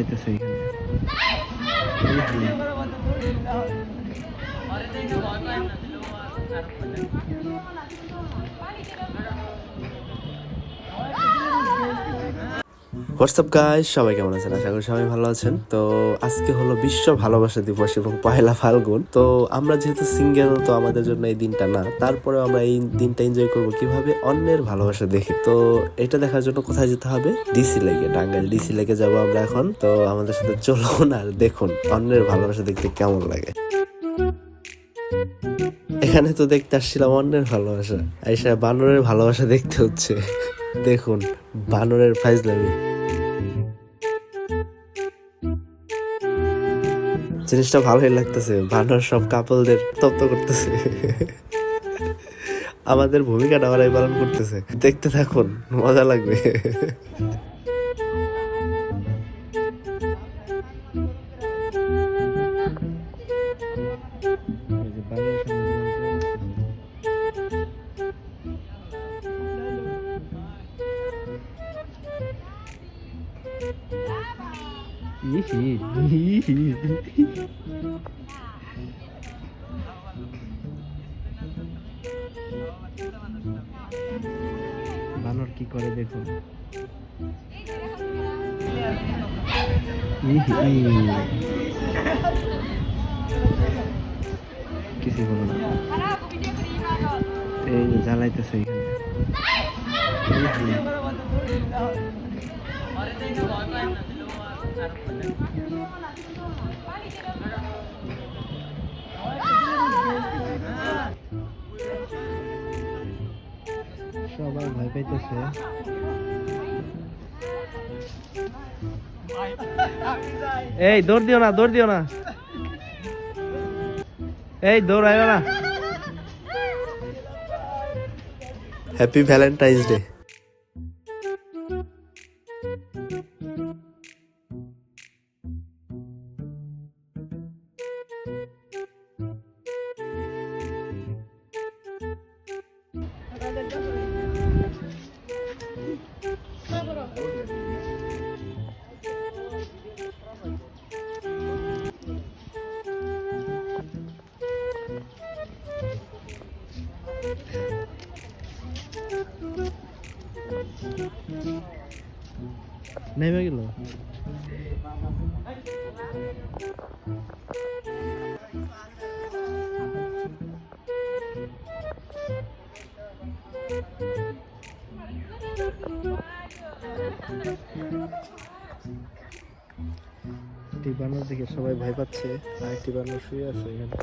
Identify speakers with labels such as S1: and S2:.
S1: জ্বালাইতেছে এখানে WhatsApp guys সবাই কেমন আছেন? আশা করি সবাই ভালো আছেন। তো আজকে হলো বিশ্ব ভালোবাসা দিবস এবং পয়লা ফাল্গুন। তো আমরা যেহেতু সিঙ্গেল তো আমাদের জন্য এই দিনটা না তারপরে আমরা এই দিনটা এনজয় করব কীভাবে? অন্যের ভালোবাসা দেখি। তো এটা দেখার জন্য কোথায় যেতে হবে? ডিসি লেগে টাঙ্গাইল ডিসি লেগে যাব আমরা এখন। তো আমাদের সাথে চলুন আর দেখুন অন্যের ভালোবাসা দেখতে কেমন লাগে। এখানে তো দেখতে আসছিলাম অন্যের ভালোবাসা। আইসা বানরের ভালোবাসা দেখতে হচ্ছে। দেখুন, বানরের ফাইজলামি জিনিসটা ভালোই লাগতেছে। বানর সব কাপলদের তপ্ত করতেছে। আমাদের ভূমিকাটা ওরাই পালন করতেছে। দেখতে থাকুন, মজা লাগবে। বানর কি করে দেখুন? কিছু না। এই জ্বালাইতেছে এখানে। সবাই ভয় পাইতেছে। এই, দৌড় দিও না, দৌড় দিও না। এই, দৌড়, আয়ো না। Happy Valentine's day 네 명일로. একটি দেখে সবাই ভয় পাচ্ছে আর একটি শুয়ে আছে এখানে।